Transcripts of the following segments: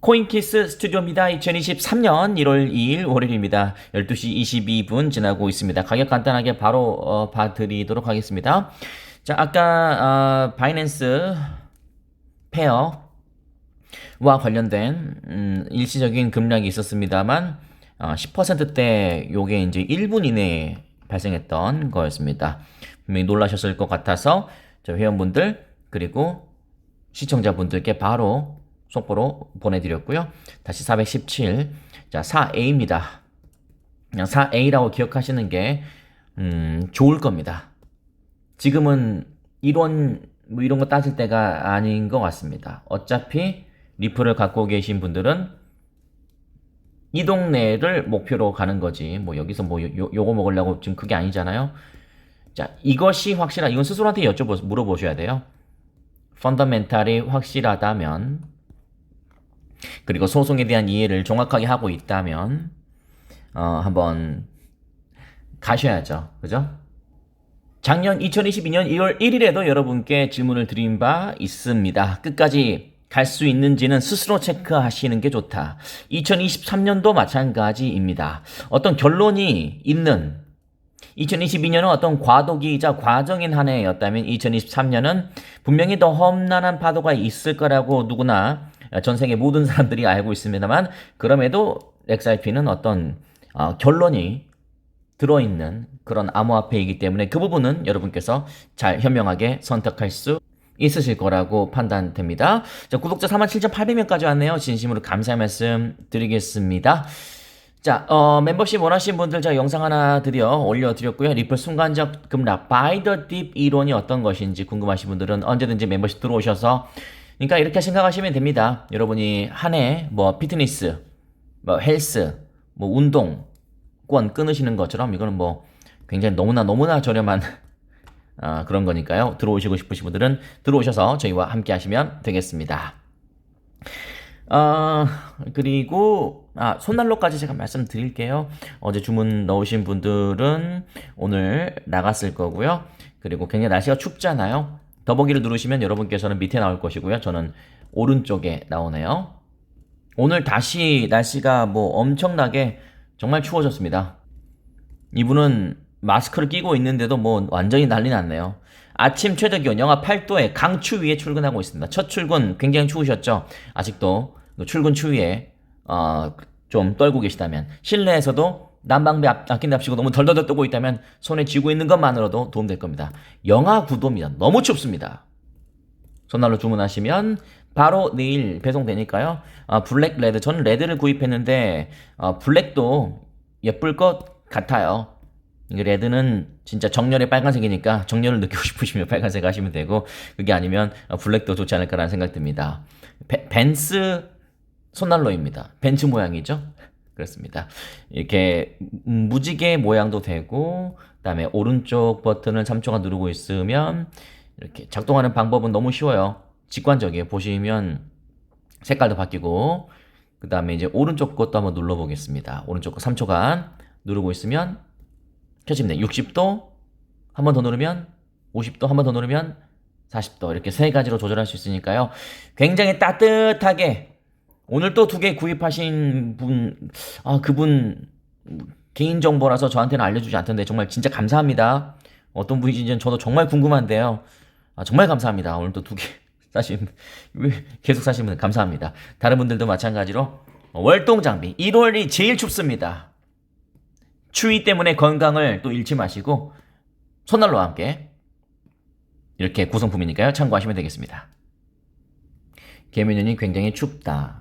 코인키스 스튜디오입니다. 2023년 1월 2일 월요일입니다. 12시 22분 지나고 있습니다. 가격 간단하게 바로 어, 봐드리도록 하겠습니다. 자, 아까 어, 바이낸스 페어와 관련된 음, 일시적인 급락이 있었습니다만 어, 10%대 요게 이제 1분 이내에 발생했던 거였습니다. 분명히 놀라셨을 것 같아서 저 회원분들 그리고 시청자분들께 바로 속보로 보내드렸고요. 다시 417. 자, 4A입니다. 그냥 4A라고 기억하시는 게, 음, 좋을 겁니다. 지금은 이론, 뭐 이런 거 따질 때가 아닌 것 같습니다. 어차피 리플을 갖고 계신 분들은 이 동네를 목표로 가는 거지. 뭐 여기서 뭐 요, 요거 먹으려고 지금 그게 아니잖아요. 자, 이것이 확실하, 이건 스스로한테 여쭤보, 물어보셔야 돼요. 펀더멘탈이 확실하다면, 그리고 소송에 대한 이해를 정확하게 하고 있다면, 어, 한번 가셔야죠. 그죠? 작년 2022년 1월 1일에도 여러분께 질문을 드린 바 있습니다. 끝까지 갈 수 있는지는 스스로 체크하시는 게 좋다. 2023년도 마찬가지입니다. 어떤 결론이 있는 2022년은 어떤 과도기이자 과정인 한 해였다면 2023년은 분명히 더 험난한 파도가 있을 거라고 누구나 전 세계 모든 사람들이 알고 있습니다만 그럼에도 XRP는 어떤 어, 결론이 들어있는 그런 암호화폐이기 때문에 그 부분은 여러분께서 잘 현명하게 선택할 수 있으실 거라고 판단됩니다. 자, 구독자 47,800명까지 왔네요. 진심으로 감사의 말씀 드리겠습니다. 자, 어, 멤버십 원하시는 분들 제가 영상 하나 드려 올려드렸고요. 리플 순간적 급락, 바이 더 딥 이론이 어떤 것인지 궁금하신 분들은 언제든지 멤버십 들어오셔서 그러니까 이렇게 생각하시면 됩니다. 여러분이 한 해 뭐 피트니스, 뭐 헬스, 뭐 운동권 끊으시는 것처럼 이거는 뭐 굉장히 너무나 너무나 저렴한 아, 그런 거니까요. 들어오시고 싶으신 분들은 들어오셔서 저희와 함께 하시면 되겠습니다. 아, 그리고, 아, 손난로까지 제가 말씀드릴게요. 어제 주문 넣으신 분들은 오늘 나갔을 거고요. 그리고 굉장히 날씨가 춥잖아요. 더보기를 누르시면 여러분께서는 밑에 나올 것이고요. 저는 오른쪽에 나오네요. 오늘 다시 날씨가 뭐 엄청나게 정말 추워졌습니다. 이분은 마스크를 끼고 있는데도 뭐 완전히 난리 났네요. 아침 최저 기온 영하 8도에 강추위에 출근하고 있습니다. 첫 출근 굉장히 추우셨죠? 아직도 그 출근 추위에 어, 좀 떨고 계시다면 실내에서도 난방비 아낀답시고 너무 덜덜덜 떠고 있다면 손에 쥐고 있는 것만으로도 도움될 겁니다. 영하 9도입니다. 너무 춥습니다. 전화로 주문하시면 바로 내일 배송되니까요. 아, 블랙 레드 저는 레드를 구입했는데 어, 블랙도 예쁠 것 같아요. 레드는 진짜 정렬의 빨간색이니까 정렬을 느끼고 싶으시면 빨간색 하시면 되고 그게 아니면 어, 블랙도 좋지 않을까라는 생각 듭니다. 베, 벤스 손난로입니다. 벤츠 모양이죠? 그렇습니다. 이렇게 무지개 모양도 되고 그다음에 오른쪽 버튼을 3초간 누르고 있으면 이렇게 작동하는 방법은 너무 쉬워요. 직관적이에요. 보시면 색깔도 바뀌고 그다음에 이제 오른쪽 것도 한번 눌러 보겠습니다. 오른쪽 거 3초간 누르고 있으면 켜집니다. 60도 한 번 더 누르면 50도 한 번 더 누르면 40도 이렇게 세 가지로 조절할 수 있으니까요. 굉장히 따뜻하게 오늘 또 두 개 구입하신 분, 아, 그분 개인정보라서 저한테는 알려주지 않던데 정말 진짜 감사합니다. 어떤 분이신지는 저도 정말 궁금한데요. 아, 정말 감사합니다. 오늘 또 두 개 사신, 계속 사시는 분 감사합니다. 다른 분들도 마찬가지로 월동 장비 1월이 제일 춥습니다. 추위 때문에 건강을 또 잃지 마시고 손난로와 함께 이렇게 구성품이니까요. 참고하시면 되겠습니다. 개면연이 굉장히 춥다.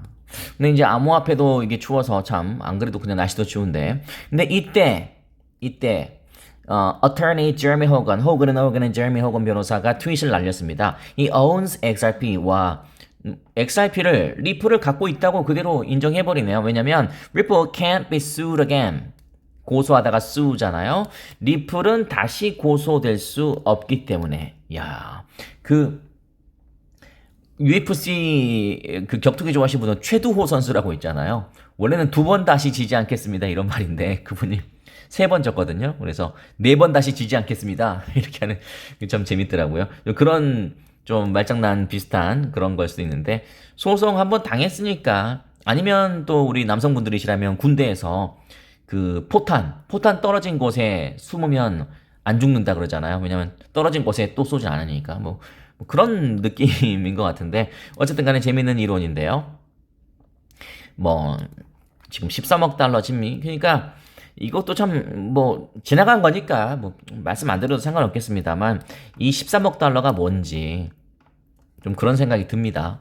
근데 이제 암호화폐도 이게 추워서 참 안 그래도 그냥 날씨도 추운데 근데 이때 이때 어, attorney Jeremy Hogan, 호건은 호건은 Jeremy Hogan 변호사가 트윗을 날렸습니다. 이 owns XRP와 XRP를 리플을 갖고 있다고 그대로 인정해 버리네요. 왜냐면 Ripple can't be sued again. 고소하다가 sue잖아요. 리플은 다시 고소될 수 없기 때문에. 야, 그 UFC 그 격투기 좋아하시는 분은 최두호 선수라고 있잖아요. 원래는 두 번 다시 지지 않겠습니다. 이런 말인데 그분이 세 번 졌거든요. 그래서 네 번 다시 지지 않겠습니다. 이렇게 하는 게참 재밌더라고요. 그런 좀 말장난 비슷한 그런 걸 수도 있는데 소송 한번 당했으니까 아니면 또 우리 남성분들이시라면 군대에서 그 포탄, 포탄 떨어진 곳에 숨으면 안 죽는다 그러잖아요. 왜냐면 떨어진 곳에 또 쏘지 않으니까. 뭐, 뭐 그런 느낌인 것 같은데. 어쨌든 간에 재밌는 이론인데요. 뭐, 지금 13억 달러 짐미. 그러니까 이것도 참 뭐 지나간 거니까 뭐 말씀 안 드려도 상관없겠습니다만 이 13억 달러가 뭔지 좀 그런 생각이 듭니다.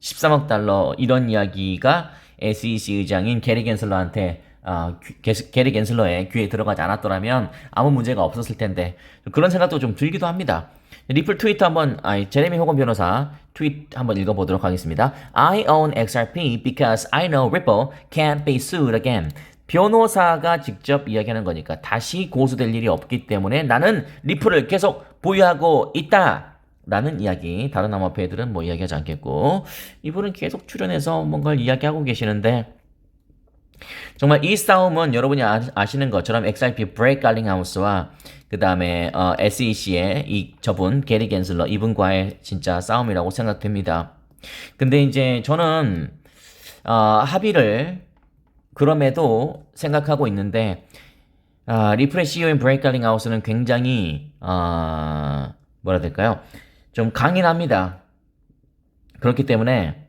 13억 달러 이런 이야기가 SEC 의장인 게리 겐슬러한테 어, 게리 겐슬러의 귀에 들어가지 않았더라면 아무 문제가 없었을 텐데 그런 생각도 좀 들기도 합니다. 리플 트위터 한번 아 제레미 호건 변호사 트윗 한번 읽어보도록 하겠습니다. I own XRP because I know Ripple can't be sued again. 변호사가 직접 이야기하는 거니까 다시 고소될 일이 없기 때문에 나는 리플을 계속 보유하고 있다. 라는 이야기 다른 암호화폐들은 뭐 이야기하지 않겠고 이분은 계속 출연해서 뭔가를 이야기하고 계시는데 정말 이 싸움은 여러분이 아, 시는 것처럼 XRP 브레이크 갈링하우스와 그 다음에 어, SEC의 이 저분 게리 겐슬러 이분과의 진짜 싸움이라고 생각됩니다. 근데 이제 저는 어, 합의를 그럼에도 생각하고 있는데 아, 리플의 CEO인 브레이크 갈링하우스는 굉장히 아, 뭐라 될까요? 좀 강인합니다. 그렇기 때문에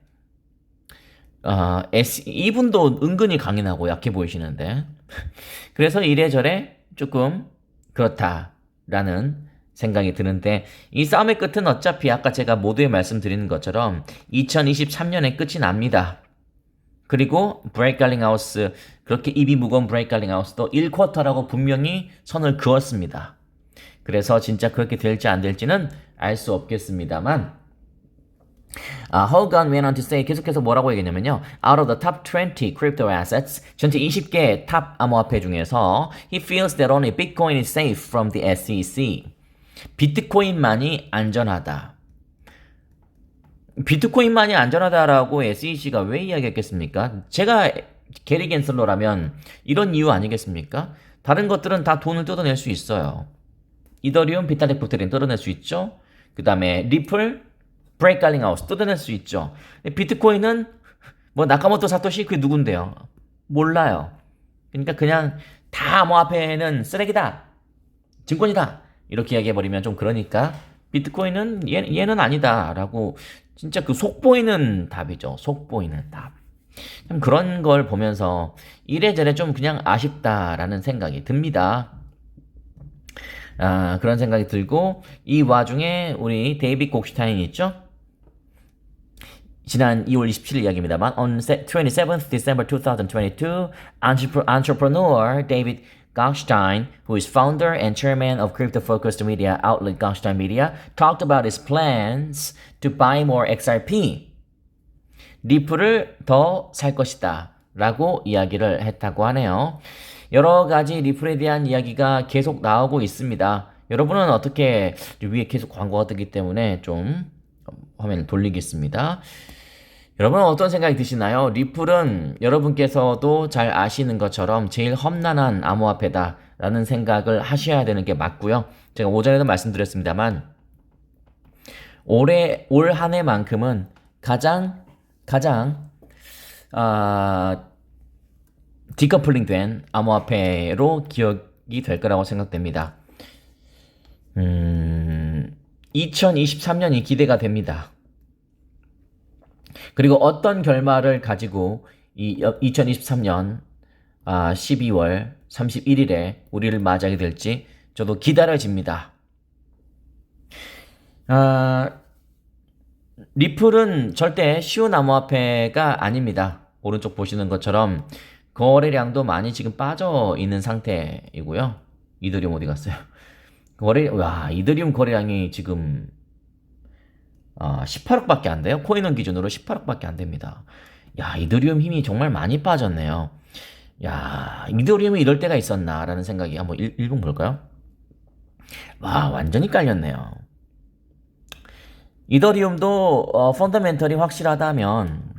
아, S, 이분도 은근히 강인하고 약해 보이시는데. 그래서 이래저래 조금 그렇다라는 생각이 드는데, 이 싸움의 끝은 어차피 아까 제가 모두에 말씀드리는 것처럼 2023년에 끝이 납니다. 그리고 브레이크 갈링 하우스, 그렇게 입이 무거운 브레이크 갈링 하우스도 1쿼터라고 분명히 선을 그었습니다. 그래서 진짜 그렇게 될지 안 될지는 알 수 없겠습니다만, 아, Hogan went on to say 계속해서 뭐라고 얘기했냐면요. Out of the top 20 crypto assets, 전체 20개 탑 암호화폐 중에서 he feels that only Bitcoin is safe from the SEC. 비트코인만이 안전하다. 비트코인만이 안전하다라고 SEC가 왜 이야기했겠습니까? 제가 게리 겐슬러라면 이런 이유 아니겠습니까? 다른 것들은 다 돈을 뜯어낼 수 있어요. 이더리움, 비타릭 부테린 뜯어낼 수 있죠. 그 다음에 리플, 브레이크 갈링 하우스 뜯어낼 수 있죠. 비트코인은 뭐 나카모토 사토시 그게 누군데요? 몰라요. 그러니까 그냥 다 암호화폐는 쓰레기다. 증권이다. 이렇게 이야기해 버리면 좀 그러니까 비트코인은 얘, 얘는 아니다라고 진짜 그 속보이는 답이죠. 속보이는 답. 참 그런 걸 보면서 이래저래 좀 그냥 아쉽다라는 생각이 듭니다. 아, 그런 생각이 들고 이 와중에 우리 데이빗 곡슈타인 있죠? 지난 2월 27일 이야기입니다만 on se- 27th December 2022 entrepre- entrepreneur David Goldstein, who is founder and chairman of crypto-focused media outlet Goldstein Media, talked about his plans to buy more XRP. 리플을 더살 것이다. 라고 이야기를 했다고 하네요. 여러 가지 리플에 대한 이야기가 계속 나오고 있습니다. 여러분은 어떻게 위에 계속 광고가 뜨기 때문에 좀 화면을 돌리겠습니다. 여러분은 어떤 생각이 드시나요? 리플은 여러분께서도 잘 아시는 것처럼 제일 험난한 암호화폐다 라는 생각을 하셔야 되는 게 맞고요. 제가 오전에도 말씀드렸습니다만 올해 올 한 해만큼은 가장 가장 아 디커플링 된 암호화폐로 기억이 될 거라고 생각됩니다. 음, 2023년이 기대가 됩니다. 그리고 어떤 결말을 가지고 이 2023년 아, 12월 31일에 우리를 맞이하게 될지 저도 기다려집니다. 아, 리플은 절대 쉬운 암호화폐가 아닙니다. 오른쪽 보시는 것처럼 거래량도 많이 지금 빠져 있는 상태이고요. 이더리움 어디 갔어요? 거래, 와, 이더리움 거래량이 지금 아, 18억밖에 안 돼요. 코인원 기준으로 18억밖에 안 됩니다. 야, 이더리움 힘이 정말 많이 빠졌네요. 야, 이더리움이 이럴 때가 있었나라는 생각이 한번 1, 1분 볼까요? 와, 완전히 깔렸네요. 이더리움도 어, 펀더멘털이 확실하다면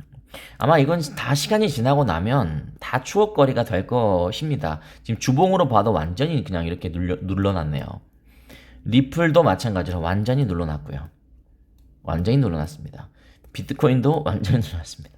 아마 이건 다 시간이 지나고 나면 다 추억거리가 될 것입니다. 지금 주봉으로 봐도 완전히 그냥 이렇게 눌려, 눌러놨네요. 리플도 마찬가지로 완전히 눌러놨고요. 완전히 눌러놨습니다. 비트코인도 완전히 눌러놨습니다.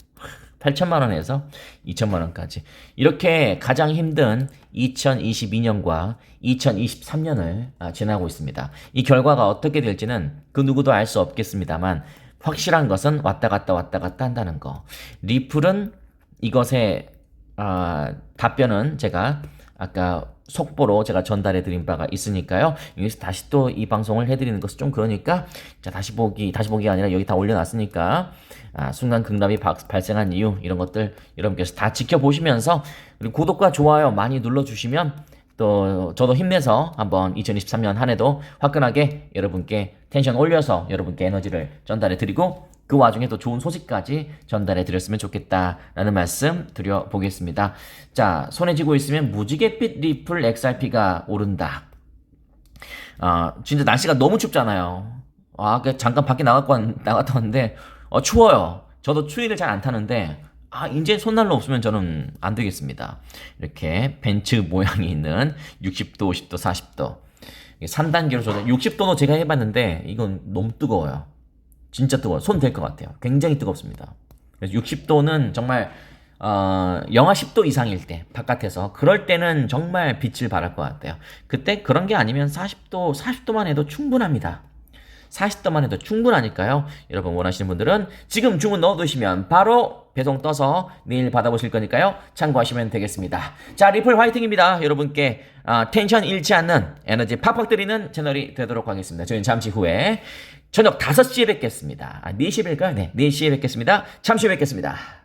8천만 원에서 2천만 원까지 이렇게 가장 힘든 2022년과 2023년을 아, 지나고 있습니다. 이 결과가 어떻게 될지는 그 누구도 알 수 없겠습니다만 확실한 것은 왔다 갔다 왔다 갔다 한다는 거. 리플은 이것의 아, 답변은 제가 아까 속보로 제가 전달해 드린 바가 있으니까요. 여기서 다시 또 이 방송을 해 드리는 것은 좀 그러니까 자 다시 보기 다시 보기가 아니라 여기 다 올려 놨으니까 아, 순간 극락이 바- 발생한 이유 이런 것들 여러분께서 다 지켜보시면서 그리고 구독과 좋아요 많이 눌러 주시면 또 저도 힘내서 한번 2023년 한 해도 화끈하게 여러분께 텐션 올려서 여러분께 에너지를 전달해 드리고 그 와중에 또 좋은 소식까지 전달해 드렸으면 좋겠다라는 말씀 드려보겠습니다. 자, 손에 쥐고 있으면 무지갯빛 리플 XRP가 오른다. 아, 진짜 날씨가 너무 춥잖아요. 아, 그 잠깐 밖에 나갔고 왔- 나갔다 왔는데 어, 추워요. 저도 추위를 잘 안 타는데 아, 이제 손난로 없으면 저는 안 되겠습니다. 이렇게 벤츠 모양이 있는 60도, 50도, 40도. 3단계로 조절. 60도도 제가 해봤는데 이건 너무 뜨거워요. 진짜 뜨거워요. 손댈것 같아요. 굉장히 뜨겁습니다. 그래서 60도는 정말 어, 영하 10도 이상일 때 바깥에서 그럴 때는 정말 빛을 발할 것 같아요. 그때 그런 게 아니면 40도, 40도만 해도 충분합니다. 40도만 해도 충분하니까요. 여러분 원하시는 분들은 지금 주문 넣어두시면 바로 배송 떠서 내일 받아보실 거니까요. 참고하시면 되겠습니다. 자, 리플 화이팅입니다. 여러분께 아, 텐션 잃지 않는 에너지 팍팍 드리는 채널이 되도록 하겠습니다. 저희는 잠시 후에 저녁 5시에 뵙겠습니다. 아, 4시에 뵐까요? 네, 4시에 뵙겠습니다. 잠시 후에 뵙겠습니다.